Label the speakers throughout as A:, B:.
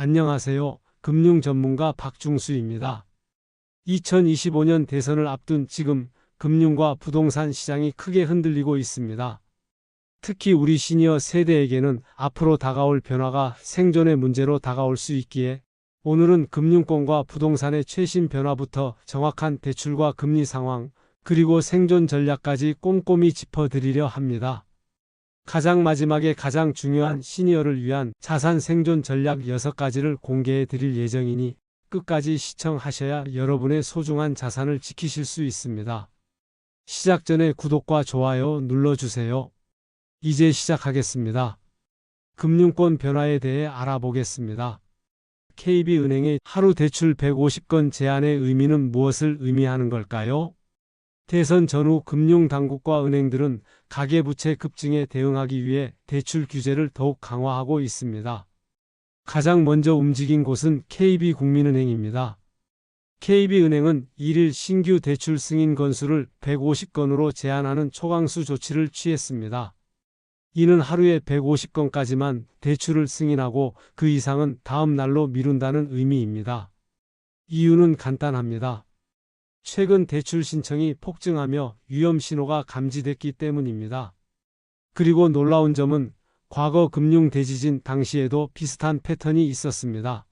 A: 안녕하세요. 금융 전문가 박중수입니다. 2025년 대선을 앞둔 지금 금융과 부동산 시장이 크게 흔들리고 있습니다. 특히 우리 시니어 세대에게는 앞으로 다가올 변화가 생존의 문제로 다가올 수 있기에 오늘은 금융권과 부동산의 최신 변화부터 정확한 대출과 금리 상황, 그리고 생존 전략까지 꼼꼼히 짚어드리려 합니다. 가장 마지막에 가장 중요한 시니어를 위한 자산 생존 전략 6가지를 공개해 드릴 예정이니 끝까지 시청하셔야 여러분의 소중한 자산을 지키실 수 있습니다. 시작 전에 구독과 좋아요 눌러주세요. 이제 시작하겠습니다. 금융권 변화에 대해 알아보겠습니다. KB은행의 하루 대출 150건 제한의 의미는 무엇을 의미하는 걸까요? 대선 전후 금융당국과 은행들은 가계부채 급증에 대응하기 위해 대출 규제를 더욱 강화하고 있습니다. 가장 먼저 움직인 곳은 KB국민은행입니다. KB은행은 1일 신규 대출 승인 건수를 150건으로 제한하는 초강수 조치를 취했습니다. 이는 하루에 150건까지만 대출을 승인하고 그 이상은 다음 날로 미룬다는 의미입니다. 이유는 간단합니다. 최근 대출 신청이 폭증하며 위험 신호가 감지됐기 때문입니다. 그리고 놀라운 점은 과거 금융 대지진 당시에도 비슷한 패턴이 있었습니다.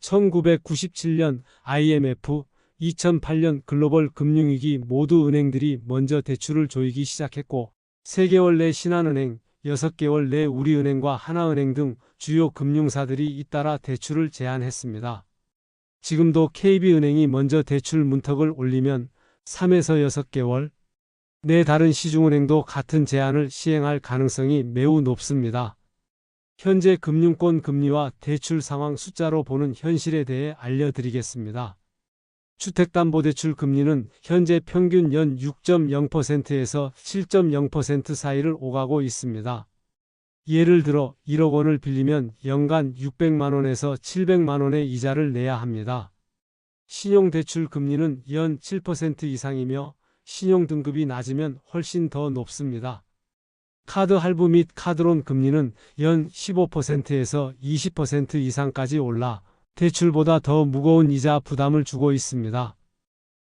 A: 1997년 IMF, 2008년 글로벌 금융위기 모두 은행들이 먼저 대출을 조이기 시작했고 3개월 내 신한은행, 6개월 내 우리은행과 하나은행 등 주요 금융사들이 잇따라 대출을 제한했습니다. 지금도 KB은행이 먼저 대출 문턱을 올리면 3에서 6개월 내 다른 시중은행도 같은 제한을 시행할 가능성이 매우 높습니다. 현재 금융권 금리와 대출 상황 숫자로 보는 현실에 대해 알려드리겠습니다. 주택담보대출 금리는 현재 평균 연 6.0%에서 7.0% 사이를 오가고 있습니다. 예를 들어 1억 원을 빌리면 연간 600만 원에서 700만 원의 이자를 내야 합니다. 신용대출 금리는 연 7% 이상이며 신용등급이 낮으면 훨씬 더 높습니다. 카드 할부 및 카드론 금리는 연 15%에서 20% 이상까지 올라 대출보다 더 무거운 이자 부담을 주고 있습니다.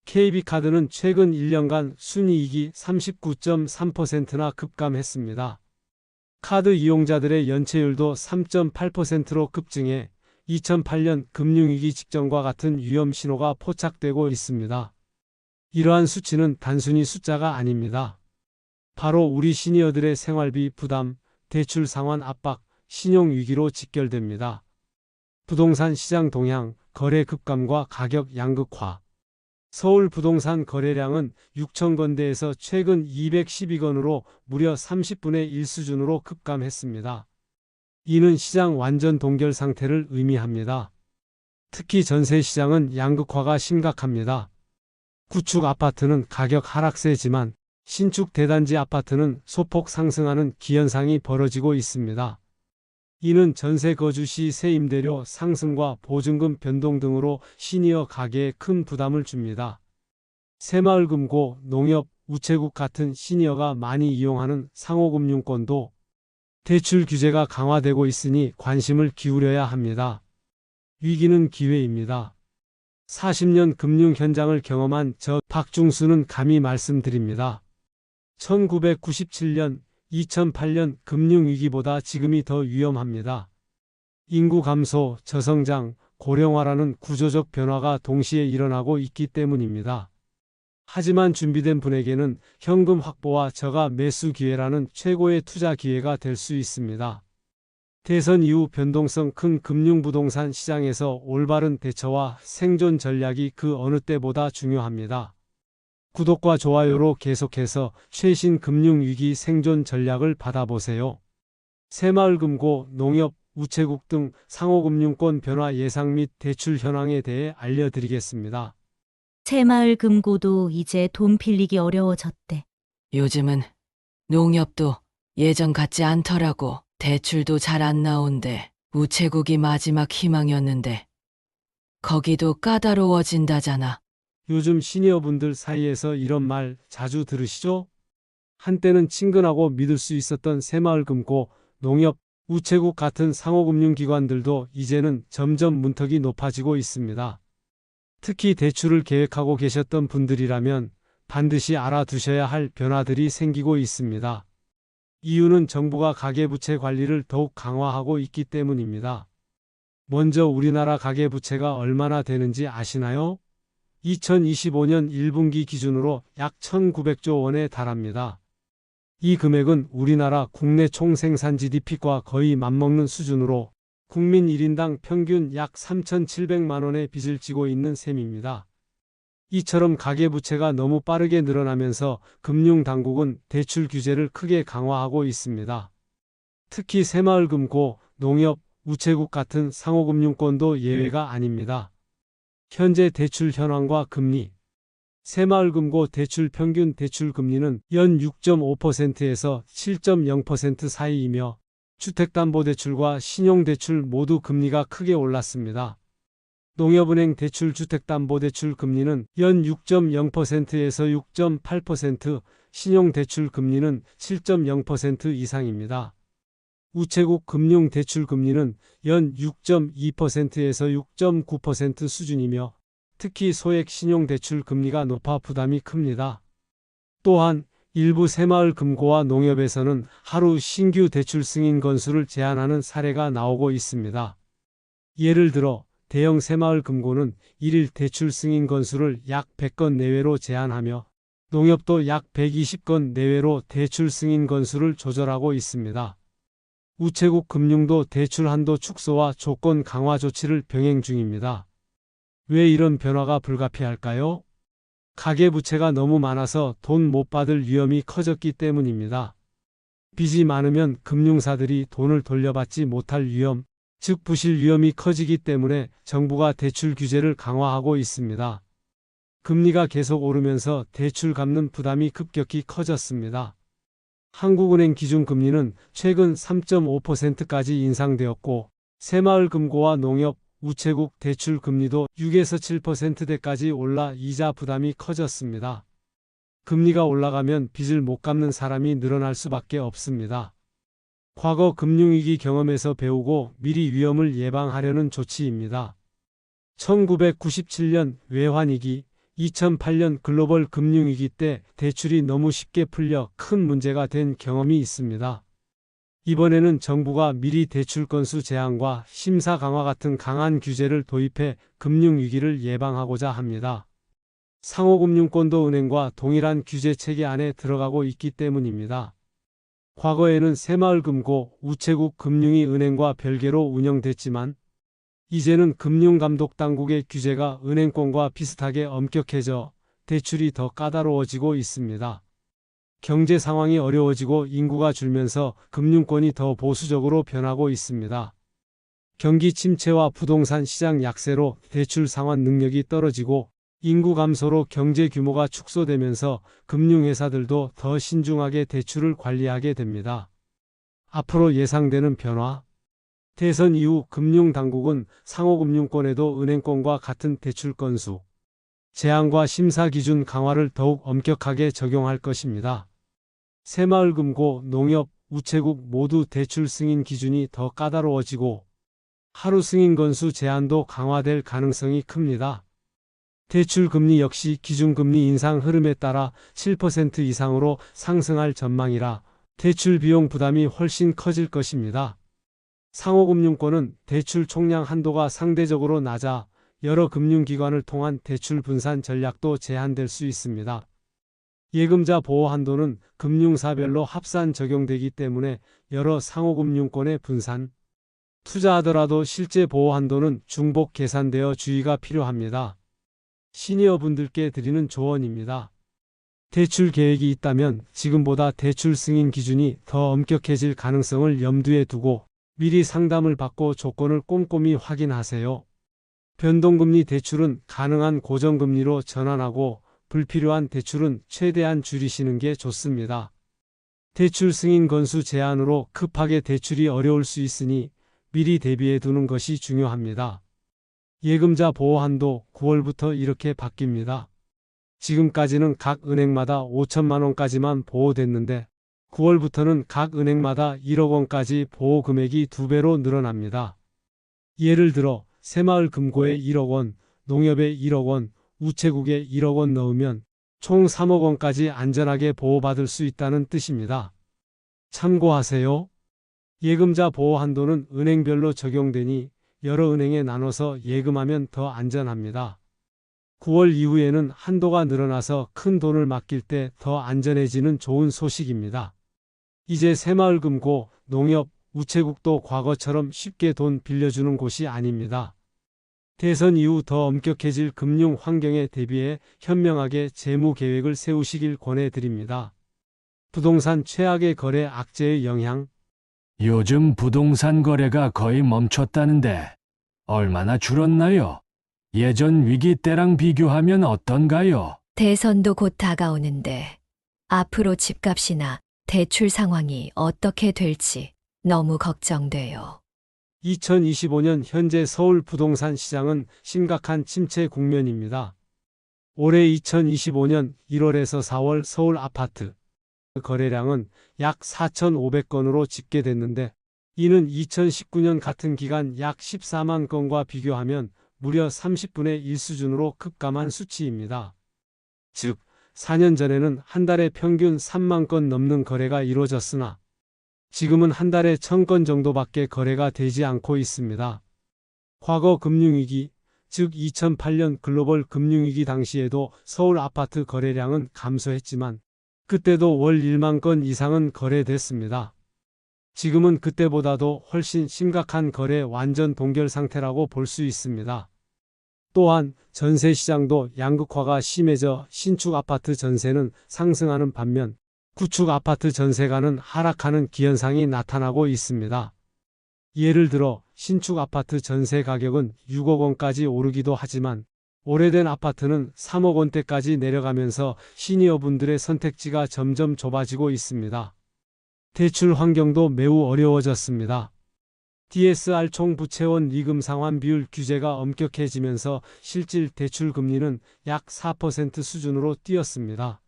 A: KB카드는 최근 1년간 순이익이 39.3%나 급감했습니다. 카드 이용자들의 연체율도 3.8%로 급증해 2008년 금융위기 직전과 같은 위험 신호가 포착되고 있습니다. 이러한 수치는 단순히 숫자가 아닙니다. 바로 우리 시니어들의 생활비 부담, 대출 상환 압박, 신용 위기로 직결됩니다. 부동산 시장 동향, 거래 급감과 가격 양극화. 서울 부동산 거래량은 6천 건대에서 최근 212건으로 무려 30분의 1 수준으로 급감했습니다. 이는 시장 완전 동결 상태를 의미합니다. 특히 전세 시장은 양극화가 심각합니다. 구축 아파트는 가격 하락세지만 신축 대단지 아파트는 소폭 상승하는 기현상이 벌어지고 있습니다. 이는 전세 거주 시 세임대료 상승과 보증금 변동 등으로 시니어 가계에 큰 부담을 줍니다. 새마을금고, 농협, 우체국 같은 시니어가 많이 이용하는 상호금융권도 대출 규제가 강화되고 있으니 관심을 기울여야 합니다. 위기는 기회입니다. 40년 금융 현장을 경험한 저 박중수는 감히 말씀드립니다. 1997년 2008년 금융위기보다 지금이 더 위험합니다. 인구 감소, 저성장, 고령화라는 구조적 변화가 동시에 일어나고 있기 때문입니다. 하지만 준비된 분에게는 현금 확보와 저가 매수 기회라는 최고의 투자 기회가 될 수 있습니다. 대선 이후 변동성 큰 금융부동산 시장에서 올바른 대처와 생존 전략이 그 어느 때보다 중요합니다. 구독과 좋아요로 계속해서 최신 금융위기 생존 전략을 받아보세요. 새마을금고, 농협, 우체국 등 상호금융권 변화 예상 및 대출 현황에 대해 알려드리겠습니다.
B: 새마을 금고도 이제 돈 빌리기 어려워졌대.
C: 요즘은 농협도 예전 같지 않더라고. 대출도 잘 안 나온대. 우체국이 마지막 희망이었는데. 거기도 까다로워진다잖아.
A: 요즘 시니어분들 사이에서 이런 말 자주 들으시죠? 한때는 친근하고 믿을 수 있었던 새마을금고, 농협, 우체국 같은 상호금융기관들도 이제는 점점 문턱이 높아지고 있습니다. 특히 대출을 계획하고 계셨던 분들이라면 반드시 알아두셔야 할 변화들이 생기고 있습니다. 이유는 정부가 가계부채 관리를 더욱 강화하고 있기 때문입니다. 먼저 우리나라 가계부채가 얼마나 되는지 아시나요? 2025년 1분기 기준으로 약 1,900조 원에 달합니다. 이 금액은 우리나라 국내 총 생산 GDP과 거의 맞먹는 수준으로 국민 1인당 평균 약 3,700만 원의 빚을 지고 있는 셈입니다. 이처럼 가계부채가 너무 빠르게 늘어나면서 금융당국은 대출 규제를 크게 강화하고 있습니다. 특히 새마을금고, 농협, 우체국 같은 상호금융권도 예외가 아닙니다. 현재 대출 현황과 금리 새마을금고 대출 평균 대출 금리는 연 6.5%에서 7.0% 사이이며 주택담보대출과 신용대출 모두 금리가 크게 올랐습니다. 농협은행 대출 주택담보대출 금리는 연 6.0%에서 6.8%, 신용대출 금리는 7.0% 이상입니다. 우체국 금융대출 금리는 연 6.2%에서 6.9% 수준이며 특히 소액 신용대출 금리가 높아 부담이 큽니다. 또한 일부 새마을 금고와 농협에서는 하루 신규 대출 승인 건수를 제한하는 사례가 나오고 있습니다. 예를 들어 대형 새마을 금고는 1일 대출 승인 건수를 약 100건 내외로 제한하며 농협도 약 120건 내외로 대출 승인 건수를 조절하고 있습니다. 우체국 금융도 대출 한도 축소와 조건 강화 조치를 병행 중입니다. 왜 이런 변화가 불가피할까요? 가계부채가 너무 많아서 돈 못 받을 위험이 커졌기 때문입니다. 빚이 많으면 금융사들이 돈을 돌려받지 못할 위험, 즉 부실 위험이 커지기 때문에 정부가 대출 규제를 강화하고 있습니다. 금리가 계속 오르면서 대출 갚는 부담이 급격히 커졌습니다. 한국은행 기준금리는 최근 3.5%까지 인상되었고 새마을금고와 농협, 우체국 대출 금리도 6에서 7%대까지 올라 이자 부담이 커졌습니다. 금리가 올라가면 빚을 못 갚는 사람이 늘어날 수밖에 없습니다. 과거 금융위기 경험에서 배우고 미리 위험을 예방하려는 조치입니다. 1997년 외환위기, 2008년 글로벌 금융위기 때 대출이 너무 쉽게 풀려 큰 문제가 된 경험이 있습니다. 이번에는 정부가 미리 대출 건수 제한과 심사 강화 같은 강한 규제를 도입해 금융위기를 예방하고자 합니다. 상호금융권도 은행과 동일한 규제 체계 안에 들어가고 있기 때문입니다. 과거에는 새마을금고, 우체국 금융이 은행과 별개로 운영됐지만 이제는 금융감독당국의 규제가 은행권과 비슷하게 엄격해져 대출이 더 까다로워지고 있습니다. 경제 상황이 어려워지고 인구가 줄면서 금융권이 더 보수적으로 변하고 있습니다. 경기 침체와 부동산 시장 약세로 대출 상환 능력이 떨어지고 인구 감소로 경제 규모가 축소되면서 금융회사들도 더 신중하게 대출을 관리하게 됩니다. 앞으로 예상되는 변화 대선 이후 금융당국은 상호금융권에도 은행권과 같은 대출 건수, 제한과 심사 기준 강화를 더욱 엄격하게 적용할 것입니다. 새마을금고, 농협, 우체국 모두 대출 승인 기준이 더 까다로워지고 하루 승인 건수 제한도 강화될 가능성이 큽니다. 대출 금리 역시 기준금리 인상 흐름에 따라 7% 이상으로 상승할 전망이라 대출 비용 부담이 훨씬 커질 것입니다. 상호금융권은 대출 총량 한도가 상대적으로 낮아 여러 금융기관을 통한 대출 분산 전략도 제한될 수 있습니다. 예금자 보호 한도는 금융사별로 합산 적용되기 때문에 여러 상호금융권의 분산, 투자하더라도 실제 보호 한도는 중복 계산되어 주의가 필요합니다. 시니어 분들께 드리는 조언입니다. 대출 계획이 있다면 지금보다 대출 승인 기준이 더 엄격해질 가능성을 염두에 두고 미리 상담을 받고 조건을 꼼꼼히 확인하세요. 변동금리 대출은 가능한 고정금리로 전환하고 불필요한 대출은 최대한 줄이시는 게 좋습니다. 대출 승인 건수 제한으로 급하게 대출이 어려울 수 있으니 미리 대비해 두는 것이 중요합니다. 예금자 보호 한도 9월부터 이렇게 바뀝니다. 지금까지는 각 은행마다 5천만 원까지만 보호됐는데 9월부터는 각 은행마다 1억 원까지 보호 금액이 두 배로 늘어납니다. 예를 들어 새마을 금고에 1억 원, 농협에 1억 원, 우체국에 1억 원 넣으면 총 3억 원까지 안전하게 보호받을 수 있다는 뜻입니다. 참고하세요. 예금자 보호 한도는 은행별로 적용되니 여러 은행에 나눠서 예금하면 더 안전합니다. 9월 이후에는 한도가 늘어나서 큰 돈을 맡길 때 더 안전해지는 좋은 소식입니다. 이제 새마을금고, 농협, 우체국도 과거처럼 쉽게 돈 빌려주는 곳이 아닙니다. 대선 이후 더 엄격해질 금융 환경에 대비해 현명하게 재무 계획을 세우시길 권해드립니다. 부동산 최악의 거래 악재의 영향,
D: 요즘 부동산 거래가 거의 멈췄다는데 얼마나 줄었나요? 예전 위기 때랑 비교하면 어떤가요?
E: 대선도 곧 다가오는데 앞으로 집값이나 대출 상황이 어떻게 될지 너무 걱정돼요.
A: 2025년 현재 서울 부동산 시장은 심각한 침체 국면입니다. 올해 2025년 1월에서 4월 서울 아파트 거래량은 약 4,500건으로 집계됐는데 이는 2019년 같은 기간 약 14만 건과 비교하면 무려 30분의 1 수준으로 급감한 수치입니다. 즉, 4년 전에는 한 달에 평균 3만 건 넘는 거래가 이루어졌으나 지금은 한 달에 1000건 정도밖에 거래가 되지 않고 있습니다. 과거 금융위기, 즉 2008년 글로벌 금융위기 당시에도 서울 아파트 거래량은 감소했지만 그때도 월 1만 건 이상은 거래됐습니다. 지금은 그때보다도 훨씬 심각한 거래 완전 동결 상태라고 볼 수 있습니다. 또한 전세 시장도 양극화가 심해져 신축 아파트 전세는 상승하는 반면 구축 아파트 전세가는 하락하는 기현상이 나타나고 있습니다. 예를 들어 신축 아파트 전세 가격은 6억 원까지 오르기도 하지만 오래된 아파트는 3억 원대까지 내려가면서 시니어분들의 선택지가 점점 좁아지고 있습니다. 대출 환경도 매우 어려워졌습니다. DSR 총부채원 리금 상환 비율 규제가 엄격해지면서 실질 대출 금리는 약 4% 수준으로 뛰었습니다.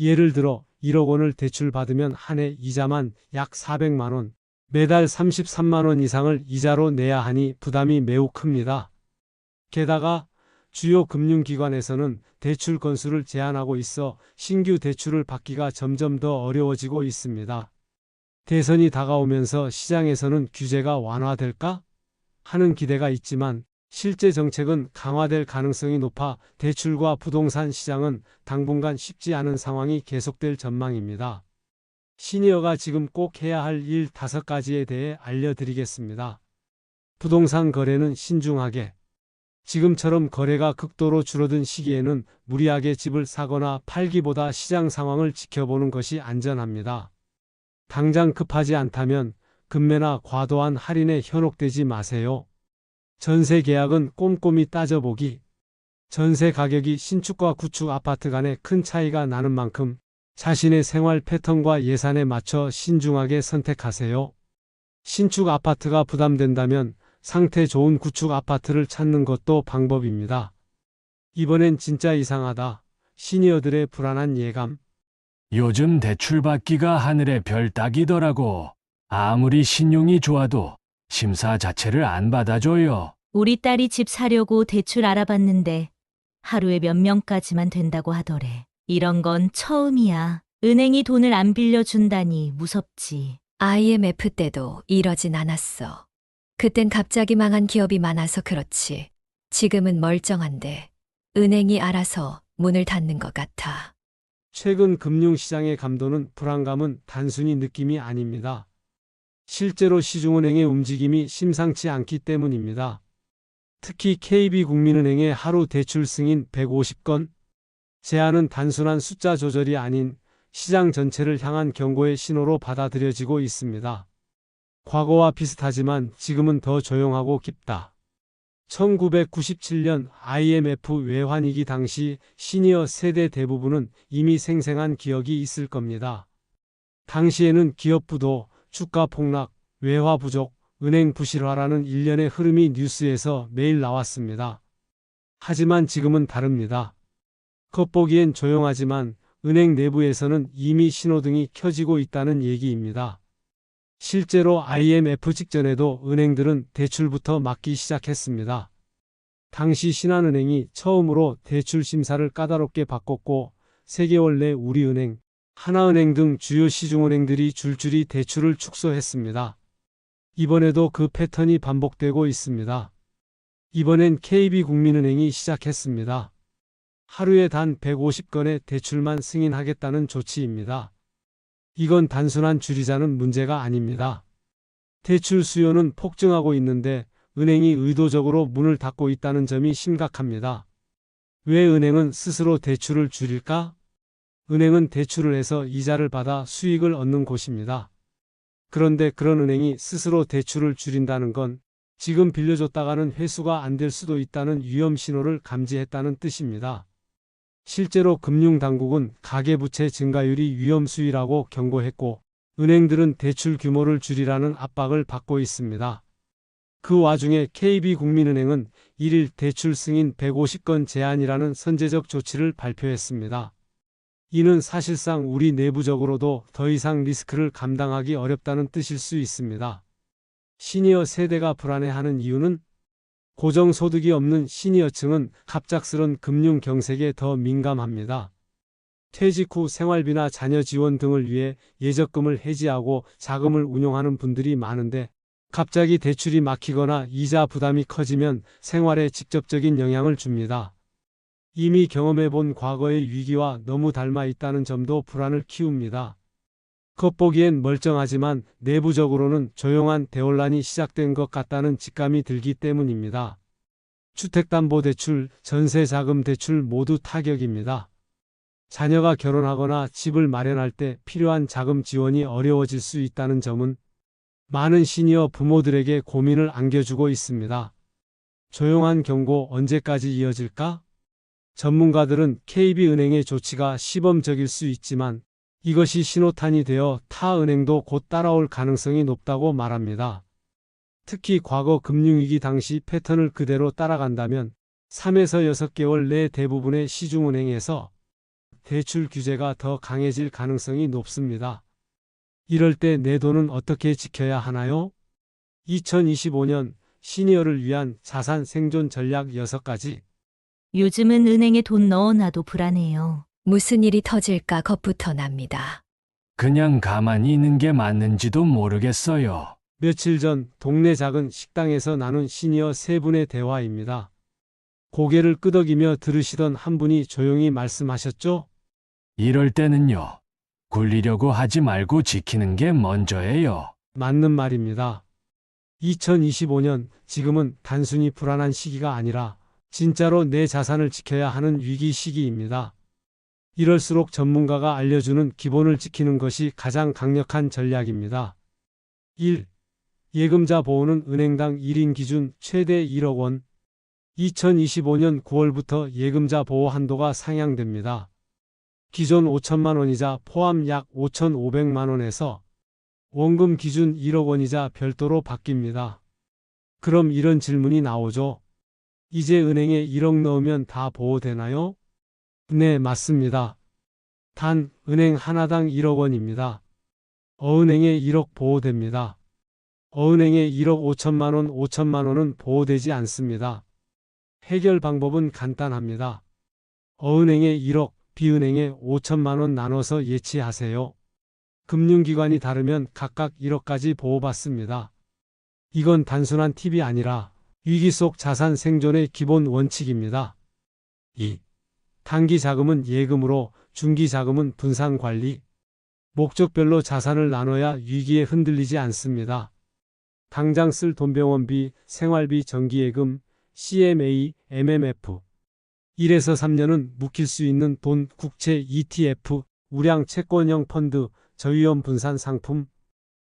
A: 예를 들어 1억 원을 대출받으면 한 해 이자만 약 400만 원, 매달 33만 원 이상을 이자로 내야 하니 부담이 매우 큽니다. 게다가 주요 금융기관에서는 대출 건수를 제한하고 있어 신규 대출을 받기가 점점 더 어려워지고 있습니다. 대선이 다가오면서 시장에서는 규제가 완화될까? 하는 기대가 있지만 실제 정책은 강화될 가능성이 높아 대출과 부동산 시장은 당분간 쉽지 않은 상황이 계속될 전망입니다. 시니어가 지금 꼭 해야 할일 다섯 가지에 대해 알려드리겠습니다. 부동산 거래는 신중하게. 지금처럼 거래가 극도로 줄어든 시기에는 무리하게 집을 사거나 팔기보다 시장 상황을 지켜보는 것이 안전합니다. 당장 급하지 않다면 급매나 과도한 할인에 현혹되지 마세요. 전세 계약은 꼼꼼히 따져보기. 전세 가격이 신축과 구축 아파트 간에 큰 차이가 나는 만큼 자신의 생활 패턴과 예산에 맞춰 신중하게 선택하세요. 신축 아파트가 부담된다면 상태 좋은 구축 아파트를 찾는 것도 방법입니다. 이번엔 진짜 이상하다. 시니어들의 불안한 예감.
D: 요즘 대출 받기가 하늘의 별 따기더라고. 아무리 신용이 좋아도 심사 자체를 안 받아줘요.
B: 우리 딸이 집 사려고 대출 알아봤는데 하루에 몇 명까지만 된다고 하더래. 이런 건 처음이야. 은행이 돈을 안 빌려준다니 무섭지.
E: IMF 때도 이러진 않았어. 그땐 갑자기 망한 기업이 많아서 그렇지. 지금은 멀쩡한데 은행이 알아서 문을 닫는 것 같아.
A: 최근 금융시장의 감도는 불안감은 단순히 느낌이 아닙니다. 실제로 시중은행의 움직임이 심상치 않기 때문입니다. 특히 KB국민은행의 하루 대출 승인 150건, 제한은 단순한 숫자 조절이 아닌 시장 전체를 향한 경고의 신호로 받아들여지고 있습니다. 과거와 비슷하지만 지금은 더 조용하고 깊다. 1997년 IMF 외환위기 당시 시니어 세대 대부분은 이미 생생한 기억이 있을 겁니다. 당시에는 기업 부도 주가 폭락, 외화 부족, 은행 부실화라는 일련의 흐름이 뉴스에서 매일 나왔습니다. 하지만 지금은 다릅니다. 겉보기엔 조용하지만 은행 내부에서는 이미 신호등이 켜지고 있다는 얘기입니다. 실제로 IMF 직전에도 은행들은 대출부터 막기 시작했습니다. 당시 신한은행이 처음으로 대출 심사를 까다롭게 바꿨고 3개월 내 우리은행, 하나은행 등 주요 시중은행들이 줄줄이 대출을 축소했습니다. 이번에도 그 패턴이 반복되고 있습니다. 이번엔 KB국민은행이 시작했습니다. 하루에 단 150건의 대출만 승인하겠다는 조치입니다. 이건 단순한 줄이자는 문제가 아닙니다. 대출 수요는 폭증하고 있는데 은행이 의도적으로 문을 닫고 있다는 점이 심각합니다. 왜 은행은 스스로 대출을 줄일까? 은행은 대출을 해서 이자를 받아 수익을 얻는 곳입니다. 그런데 그런 은행이 스스로 대출을 줄인다는 건 지금 빌려줬다가는 회수가 안 될 수도 있다는 위험 신호를 감지했다는 뜻입니다. 실제로 금융당국은 가계부채 증가율이 위험 수위라고 경고했고 은행들은 대출 규모를 줄이라는 압박을 받고 있습니다. 그 와중에 KB국민은행은 1일 대출 승인 150건 제한이라는 선제적 조치를 발표했습니다. 이는 사실상 우리 내부적으로도 더 이상 리스크를 감당하기 어렵다는 뜻일 수 있습니다. 시니어 세대가 불안해하는 이유는 고정소득이 없는 시니어층은 갑작스런 금융 경색에 더 민감합니다. 퇴직 후 생활비나 자녀 지원 등을 위해 예적금을 해지하고 자금을 운용하는 분들이 많은데 갑자기 대출이 막히거나 이자 부담이 커지면 생활에 직접적인 영향을 줍니다. 이미 경험해 본 과거의 위기와 너무 닮아 있다는 점도 불안을 키웁니다. 겉보기엔 멀쩡하지만 내부적으로는 조용한 대혼란이 시작된 것 같다는 직감이 들기 때문입니다. 주택담보대출, 전세자금대출 모두 타격입니다. 자녀가 결혼하거나 집을 마련할 때 필요한 자금 지원이 어려워질 수 있다는 점은 많은 시니어 부모들에게 고민을 안겨주고 있습니다. 조용한 경고 언제까지 이어질까? 전문가들은 KB은행의 조치가 시범적일 수 있지만 이것이 신호탄이 되어 타 은행도 곧 따라올 가능성이 높다고 말합니다. 특히 과거 금융위기 당시 패턴을 그대로 따라간다면 3에서 6개월 내 대부분의 시중은행에서 대출 규제가 더 강해질 가능성이 높습니다. 이럴 때 내 돈은 어떻게 지켜야 하나요? 2025년 시니어를 위한 자산 생존 전략 6가지.
B: 요즘은 은행에 돈 넣어놔도 불안해요.
E: 무슨 일이 터질까 겁부터 납니다.
D: 그냥 가만히 있는 게 맞는지도 모르겠어요.
A: 며칠 전 동네 작은 식당에서 나눈 시니어 세 분의 대화입니다. 고개를 끄덕이며 들으시던 한 분이 조용히 말씀하셨죠?
D: 이럴 때는요. 굴리려고 하지 말고 지키는 게 먼저예요.
A: 맞는 말입니다. 2025년 지금은 단순히 불안한 시기가 아니라 진짜로 내 자산을 지켜야 하는 위기 시기입니다. 이럴수록 전문가가 알려주는 기본을 지키는 것이 가장 강력한 전략입니다. 1. 예금자 보호는 은행당 1인 기준 최대 1억 원. 2025년 9월부터 예금자 보호 한도가 상향됩니다. 기존 5천만 원이자 포함 약 5,500만 원에서 원금 기준 1억 원이자 별도로 바뀝니다. 그럼 이런 질문이 나오죠. 이제 은행에 1억 넣으면 다 보호되나요? 네, 맞습니다. 단, 은행 하나당 1억 원입니다. 어은행에 1억 보호됩니다. 어은행에 1억 5천만 원, 5천만 원은 보호되지 않습니다. 해결 방법은 간단합니다. 어은행에 1억, 비은행에 5천만 원 나눠서 예치하세요. 금융기관이 다르면 각각 1억까지 보호받습니다. 이건 단순한 팁이 아니라 위기 속 자산 생존의 기본 원칙입니다. 2. 단기 자금은 예금으로, 중기 자금은 분산 관리. 목적별로 자산을 나눠야 위기에 흔들리지 않습니다. 당장 쓸 돈병원비, 생활비, 정기예금, CMA, MMF. 1에서 3년은 묵힐 수 있는 돈, 국채, ETF, 우량 채권형 펀드, 저위험 분산 상품.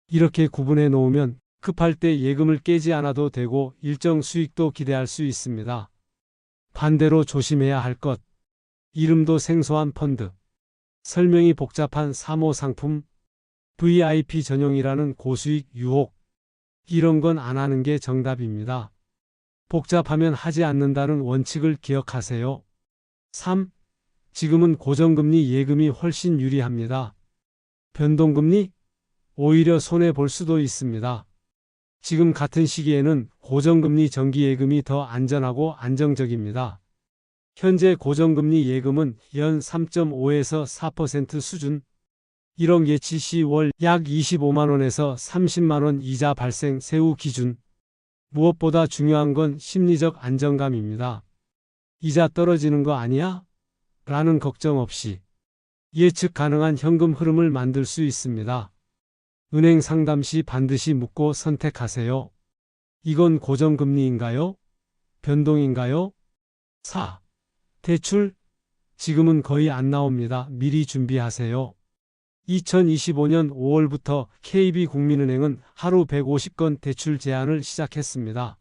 A: 이렇게 구분해 놓으면 급할 때 예금을 깨지 않아도 되고 일정 수익도 기대할 수 있습니다. 반대로 조심해야 할 것. 이름도 생소한 펀드. 설명이 복잡한 사모 상품. VIP 전용이라는 고수익 유혹. 이런 건 안 하는 게 정답입니다. 복잡하면 하지 않는다는 원칙을 기억하세요. 3. 지금은 고정금리 예금이 훨씬 유리합니다. 변동금리? 오히려 손해 볼 수도 있습니다. 지금 같은 시기에는 고정금리 정기예금이 더 안전하고 안정적입니다. 현재 고정금리 예금은 연 3.5에서 4% 수준, 1억 예치 시 월 약 25만원에서 30만원 이자 발생 세후 기준. 무엇보다 중요한 건 심리적 안정감입니다. 이자 떨어지는 거 아니야? 라는 걱정 없이 예측 가능한 현금 흐름을 만들 수 있습니다. 은행 상담 시 반드시 묻고 선택하세요. 이건 고정금리인가요? 변동인가요? 4. 대출? 지금은 거의 안 나옵니다. 미리 준비하세요. 2025년 5월부터 KB국민은행은 하루 150건 대출 제한을 시작했습니다.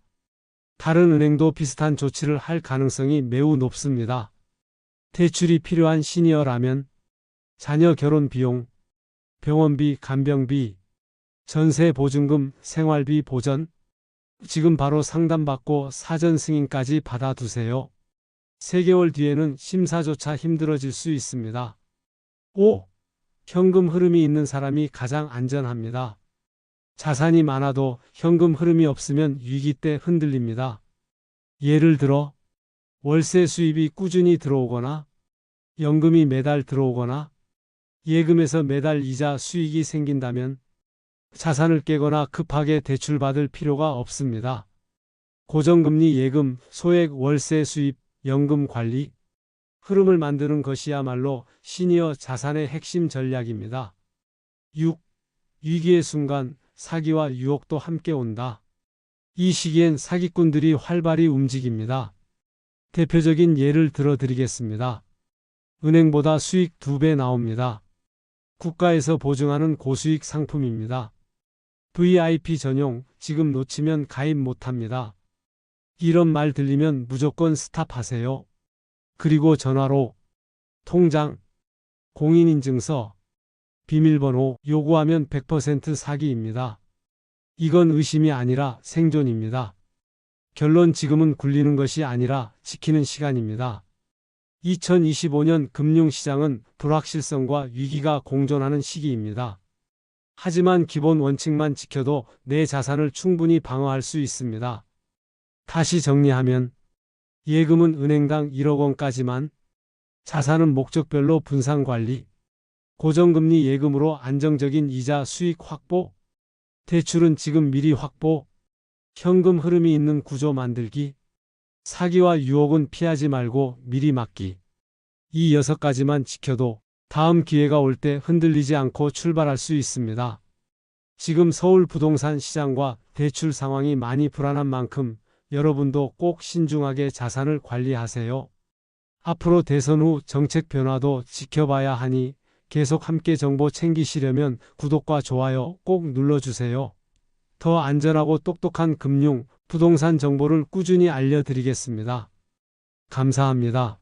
A: 다른 은행도 비슷한 조치를 할 가능성이 매우 높습니다. 대출이 필요한 시니어라면 자녀 결혼 비용, 병원비, 간병비, 전세 보증금, 생활비 보전, 지금 바로 상담받고 사전 승인까지 받아두세요. 3개월 뒤에는 심사조차 힘들어질 수 있습니다. 5. 현금 흐름이 있는 사람이 가장 안전합니다. 자산이 많아도 현금 흐름이 없으면 위기 때 흔들립니다. 예를 들어 월세 수입이 꾸준히 들어오거나 연금이 매달 들어오거나 예금에서 매달 이자 수익이 생긴다면 자산을 깨거나 급하게 대출받을 필요가 없습니다. 고정금리 예금, 소액 월세 수입, 연금 관리, 흐름을 만드는 것이야말로 시니어 자산의 핵심 전략입니다. 6. 위기의 순간 사기와 유혹도 함께 온다. 이 시기엔 사기꾼들이 활발히 움직입니다. 대표적인 예를 들어 드리겠습니다. 은행보다 수익 2배 나옵니다. 국가에서 보증하는 고수익 상품입니다. VIP 전용, 지금 놓치면 가입 못합니다. 이런 말 들리면 무조건 스탑하세요. 그리고 전화로 통장, 공인인증서, 비밀번호 요구하면 100% 사기입니다. 이건 의심이 아니라 생존입니다. 결론 지금은 굴리는 것이 아니라 지키는 시간입니다. 2025년 금융시장은 불확실성과 위기가 공존하는 시기입니다. 하지만 기본 원칙만 지켜도 내 자산을 충분히 방어할 수 있습니다. 다시 정리하면 예금은 은행당 1억 원까지만, 자산은 목적별로 분산 관리, 고정금리 예금으로 안정적인 이자 수익 확보, 대출은 지금 미리 확보, 현금 흐름이 있는 구조 만들기, 사기와 유혹은 피하지 말고 미리 막기. 이 여섯 가지만 지켜도 다음 기회가 올 때 흔들리지 않고 출발할 수 있습니다. 지금 서울 부동산 시장과 대출 상황이 많이 불안한 만큼 여러분도 꼭 신중하게 자산을 관리하세요. 앞으로 대선 후 정책 변화도 지켜봐야 하니 계속 함께 정보 챙기시려면 구독과 좋아요 꼭 눌러주세요. 더 안전하고 똑똑한 금융, 부동산 정보를 꾸준히 알려드리겠습니다. 감사합니다.